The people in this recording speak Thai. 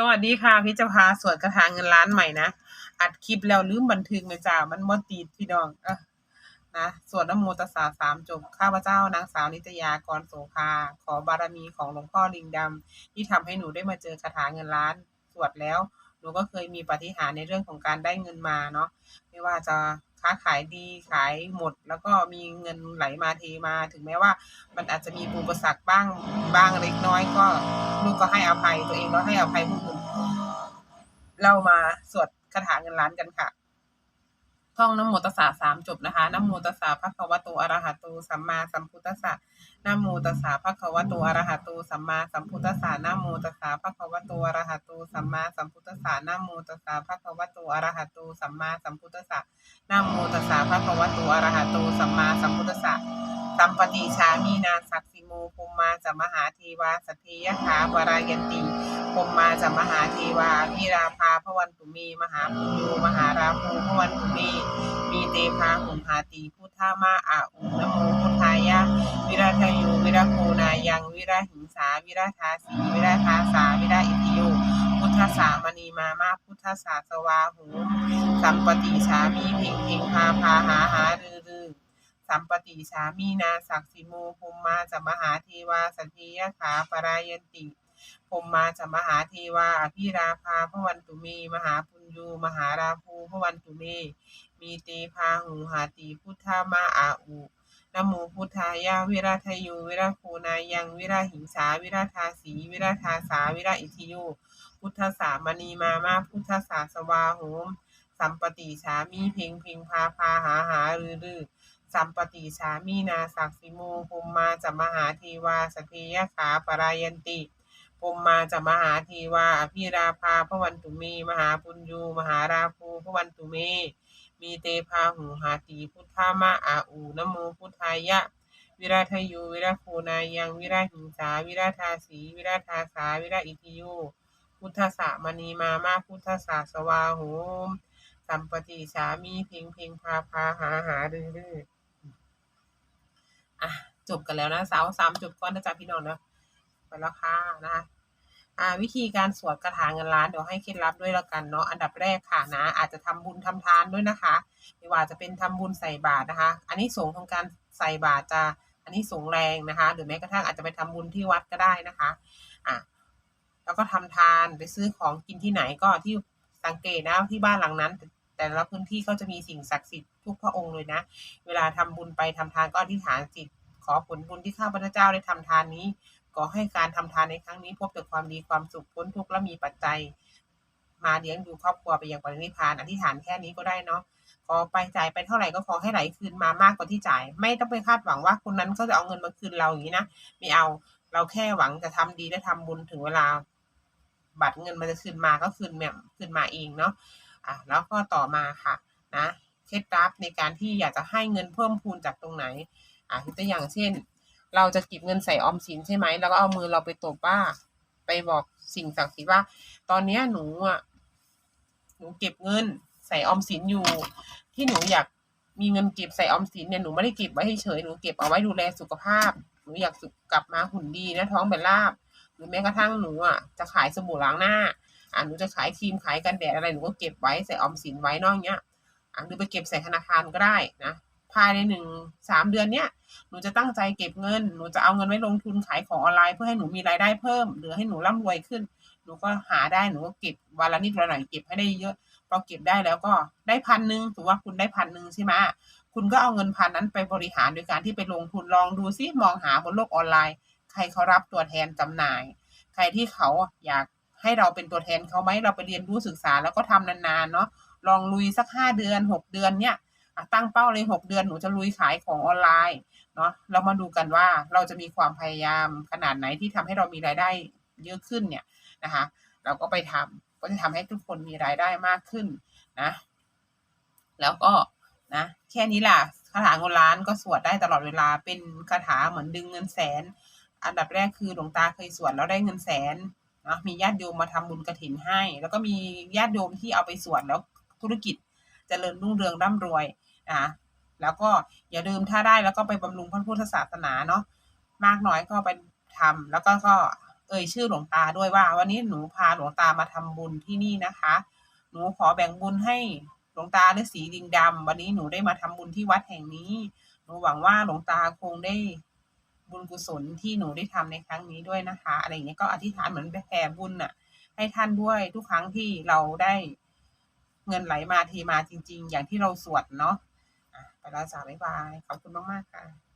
สวัสดีค่ะ พี่เจ้าพาสวดคาถาเงินล้านใหม่นะอัดคลิปแล้วลืมบันทึกเลยจ้ามันบ่ติดพี่น้องออนะสวดนโมตัสสะสามจบข้าพเจ้านางสาวนิตยากรโสภาขอบารมีของหลวงพ่อลิงดำที่ทำให้หนูได้มาเจอคาถาเงินล้านสวดแล้ว หนูก็เคยมีปฏิหารในเรื่องของการได้เงินมาเนาะไม่ว่าจะค้าขายดีขายหมด แล้วก็มีเงินไหลมาเทมา ถึงแม้ว่า มันอาจจะมีอุปสรรคบ้างบ้างเล็กน้อยก็ลูกก็ให้อภัยตัวเองแล้วให้อภัยผู้ เรามาสวดคาถาเงินล้านกันค่ะ ท่องนะโมตัสสะสามจบนะคะนะโมตัสสะภะควะโตอรหะโตสัมมาสัมพุทธัสสะนะโมตัสสะภะควะโตอรหะโตสัมมาสัมพุทธัสสะนะโมตัสสะภะควะโตอรหะโตสัมมาสัมพุทธัสสะนะโมตัสสะภะควะโตอรหะโตสัมมาสัมพุทธัสสะนะโมตัสสะภะควะโตอรหะโตสัมมาสัมพุทธัสสะสัมปติชามีนาสักสิโมภูมมาจะมหาเทวาสติยะขาบรายันติพมมาจะมหาเทวาพิราภา พระวันตุมีมหาปุญโยมหาราภูพระวันตุมีมีเตพาหุมหาตีพุทธามาอาอุนโมพุทธายะ วิราทยูวิราโคนายังวิราหิงสา วิราทาสีวิราทาสา วิราอิทิโยพุทธสามณีมามาพุทธสาสวาหูสัมปติชามีเพ่งเพ่งพาพาหาหารือรือสัมปติชามีนาศักสิโมพมมาจะมหาเทวาสันติยะขาปรายันติ พมมาจะมหาเทวาอภิราภาพระวันตุเมมหาปุญญูมหาราภูพระวันตุเม มีเตพาหูหาติพุทธามาอาอุนะโมพุทธายะวิราทยูวิราโคนายังวิราหิงสาวิราทาสีวิราทาสาวิราอิทิโยพุทธสามณีมามาพุทธสาสวาโหมสัมปติชามีเพ่งเพ่งพาพาหาหารือรือสัมปติชามีนาศักสิโมพมมาจะมหาเทวาสเพยขาปรายันติ พมมาจะมหาเทวาอภิราภาพระวันตุเมมหาปุญญูมหาราภูพระวันตุเม มีเตพาหูหาตีพุทธามาอาอูนโมพุทธายะ วิราทยูวิราโคนายังวิราหิงสาวิราทาสีวิราทาสาวิราอิทิโยพุทธสามณีมามาพุทธสาสวาโหมสัมปติสามีเพ่งเพ่งพาพาหาหาดื้อดื้ออะจบกันแล้วนะสาวสามจบก่อนนะจ๊ะพี่น้องเนาะ ไปแล้วค่ะนะคะอ่าวิธีการสวดคาถาเงินล้านเดี๋ยวให้เคล็ดลับด้วยแล้วกันเนาะอันดับแรกค่ะนะ อาจจะทำบุญทำทานด้วยนะคะ ไม่ว่าจะเป็นทำบุญใส่บาตรนะคะ อันนี้สงของการใส่บาตรจะอันนี้สงแรงนะคะ หรือแม้กระทั่งอาจจะไปทำบุญที่วัดก็ได้นะคะอะแล้วก็ทำทานไปซื้อของกินที่ไหนก็ที่สังเกตนะที่บ้านหลังนั้น แต่ละพื้นที่เขาจะมีสิ่งศักดิ์สิทธิ์ทุกพระองค์เลยนะ เวลาทำบุญไปทำทานก็อธิษฐานจิตขอผลบุญที่ข้าพเจ้าได้ทำทานนี้ ขอให้การทำทานในครั้งนี้พบแต่ความดีความสุขพ้นทุกข์และมีปัจจัย มาเลี้ยงดูครอบครัวไปอย่างปรินิพานอธิษฐานแค่นี้ก็ได้เนาะขอไปจ่ายไปเท่าไหร่ก็ขอให้ไหลคืนมามากกว่าที่จ่าย ไม่ต้องไปคาดหวังว่าคนนั้นก็จะเอาเงินมาคืนเราอย่างนี้นะไม่เอาเราแค่หวังจะทำดีและทำบุญถึงเวลา บัตรเงินมันจะคืนมาก็คืนแบบคืนมาเองเนาะอะแล้วก็ต่อมาค่ะนะเคล็ดลับในการที่อยากจะให้เงินเพิ่มพูนจากตรงไหนอะตัวอย่างเช่น เราจะเก็บเงินใส่ออมสินใช่ไหมแล้วก็เอามือเราไปตบว่าไปบอกสิ่งศักดิ์สิทธิ์ว่า ตอนเนี้ยหนูอะหนูเก็บเงินใส่ออมสินอยู่ ที่หนูอยากมีเงินเก็บใส่ออมสินเนี่ยหนูไม่ได้เก็บไว้เฉยหนูเก็บเอาไว้ดูแลสุขภาพ หนูอยากกลับมาหุ่นดีนะท้องเป็นลาบหรือแม้กระทั่งหนูอะจะขายสบู่ล้างหน้าอะหนูจะขายครีมขายกันแดดอะไรหนูก็เก็บไว้ใส่ออมสินไว้นอกเนี้ยอะหรือไปเก็บใส่ธนาคารก็ได้นะายในหนึ่งสามเดือนเนี้ยหนูจะตั้งใจเก็บเงิน หนูจะเอาเงินไว้ลงทุนขายของออนไลน์ เพื่อให้หนูมีรายได้เพิ่ม หรือให้หนูร่ำรวยขึ้น หนูก็หาได้หนูก็เก็บวันละนิดละหน่อยเก็บให้ได้เยอะพอเก็บได้แล้วก็ได้พันหนึ่งถือว่าคุณได้พันหนึ่งใช่ไหมคุณก็เอาเงินพันนั้นไปบริหารโดยการที่ไปลงทุนลองดูซิมองหาบนโลกออนไลน์ ใครเขารับตัวแทนจำหน่าย ใครที่เขาอยากให้เราเป็นตัวแทนเขาไหมเราไปเรียนรู้ศึกษาแล้วก็ทำนานๆเนาะลองลุยสักห้าเดือนหกเดือนเนี่ย ตั้งเป้าเลยหกเดือนหนูจะลุยขายของออนไลน์เนาะเรามาดูกันว่าเราจะมีความพยายามขนาดไหนที่ทำให้เรามีรายได้เยอะขึ้นเนี่ยนะคะ เราก็ไปทำก็จะทำให้ทุกคนมีรายได้มากขึ้นนะ แล้วก็นะแค่นี้แหละคาถาเงินล้านก็สวดได้ตลอดเวลาเป็นคาถาเหมือนดึงเงินแสน อันดับแรกคือหลวงตาเคยสวดแล้วได้เงินแสนนะมีญาติโยมมาทำบุญกระถินให้ แล้วก็มีญาติโยมที่เอาไปสวดแล้วธุรกิจจเจริญรุ่งเรืองร่ำรวย นะแล้วก็อย่าลืมถ้าได้แล้วก็ไปบำรุงพระพุทธศาสนาเนาะมากน้อยก็ไปทำแล้วก็ก็เอ่ยชื่อหลวงตาด้วยว่า วันนี้หนูพาหลวงตามาทำบุญที่นี่นะคะ หนูขอแบ่งบุญให้หลวงตาฤาษีลิงดำวันนี้หนูได้มาทำบุญที่วัดแห่งนี้ หนูหวังว่าหลวงตาคงได้บุญกุศลที่หนูได้ทำในครั้งนี้ด้วยนะคะ อะไรอย่างเงี้ยก็อธิษฐานเหมือนไปแผ่บุญน่ะ ให้ท่านด้วยทุกครั้งที่เราได้เงินไหลมาเทมาจริง ๆ อย่างที่เราสวดเนาะ ไปแล้วจ้าบ๊ายบาย ขอบคุณมาก ๆ ค่ะ